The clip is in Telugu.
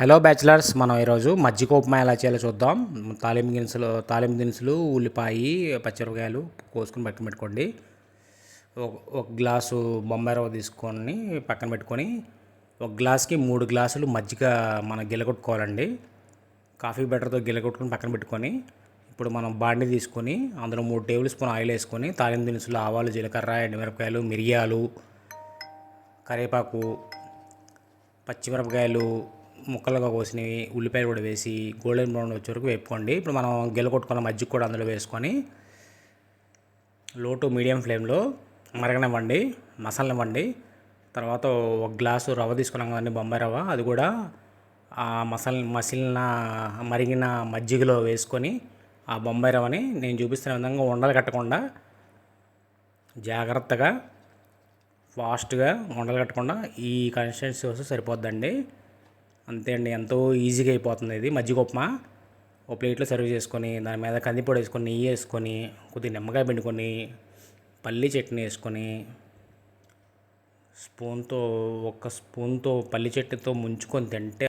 హలో బ్యాచిలర్స్ మనం ఈరోజు మజ్జిగ ఉప్మా ఎలా చేయాలో చూద్దాం. తాలింపు దినుసులు తాలింపు దినుసులు ఉల్లిపాయ పచ్చిమిరపకాయలు కోసుకొని పక్కన పెట్టుకోండి. ఒక ఒక గ్లాసు బొంబాయి రవ్వ తీసుకొని పక్కన పెట్టుకొని ఒక గ్లాస్కి మూడు గ్లాసులు మజ్జిగ మనం గిలగొట్టుకోవాలండి. కాఫీ బెటర్తో గిలగొట్టుకొని పక్కన పెట్టుకొని ఇప్పుడు మనం బాండి తీసుకొని అందులో మూడు టేబుల్ స్పూన్ ఆయిల్ వేసుకొని తాలింపు దినుసులు ఆవాలు జీలకర్ర ఎండుమిరపకాయలు మిరియాలు కరివేపాకు పచ్చిమిరపకాయలు ముక్కలుగా కోసినవి ఉల్లిపాయలు కూడా వేసి గోల్డెన్ బ్రౌన్ వచ్చే వరకు వేపుకోండి. ఇప్పుడు మనం కొట్టుకున్న మజ్జిగ కూడా అందులో వేసుకొని లో టు మీడియం ఫ్లేమ్లో మరగనివ్వండి మసాలనివ్వండి. తర్వాత ఒక గ్లాసు రవ్వ తీసుకున్నాం కదండి బొంబాయి రవ్వ. అది కూడా ఆ మసల్ మసిలిన మరిగిన మజ్జిగలో వేసుకొని ఆ బొంబాయి రవ్వని నేను చూపిస్తున్న విధంగా ఉండలు కట్టకుండా జాగ్రత్తగా ఫాస్ట్గా ఉండలు కట్టకుండా ఈ కన్సిస్టెన్సీ వస్తే సరిపోద్దండి. అంతే అండి. ఎంతో ఈజీగా అయిపోతుంది ఇది. మజ్జిగ ఉప్మా. ఒక ప్లేట్లో సర్వ్ చేసుకొని దాని మీద కందిపొడి వేసుకొని నెయ్యి వేసుకొని కొద్దిగా నిమ్మకాయ పిండుకొని పల్లి చట్నీ వేసుకొని స్పూన్తో ఒక స్పూన్తో పల్లి చట్నీతో ముంచుకొని తింటే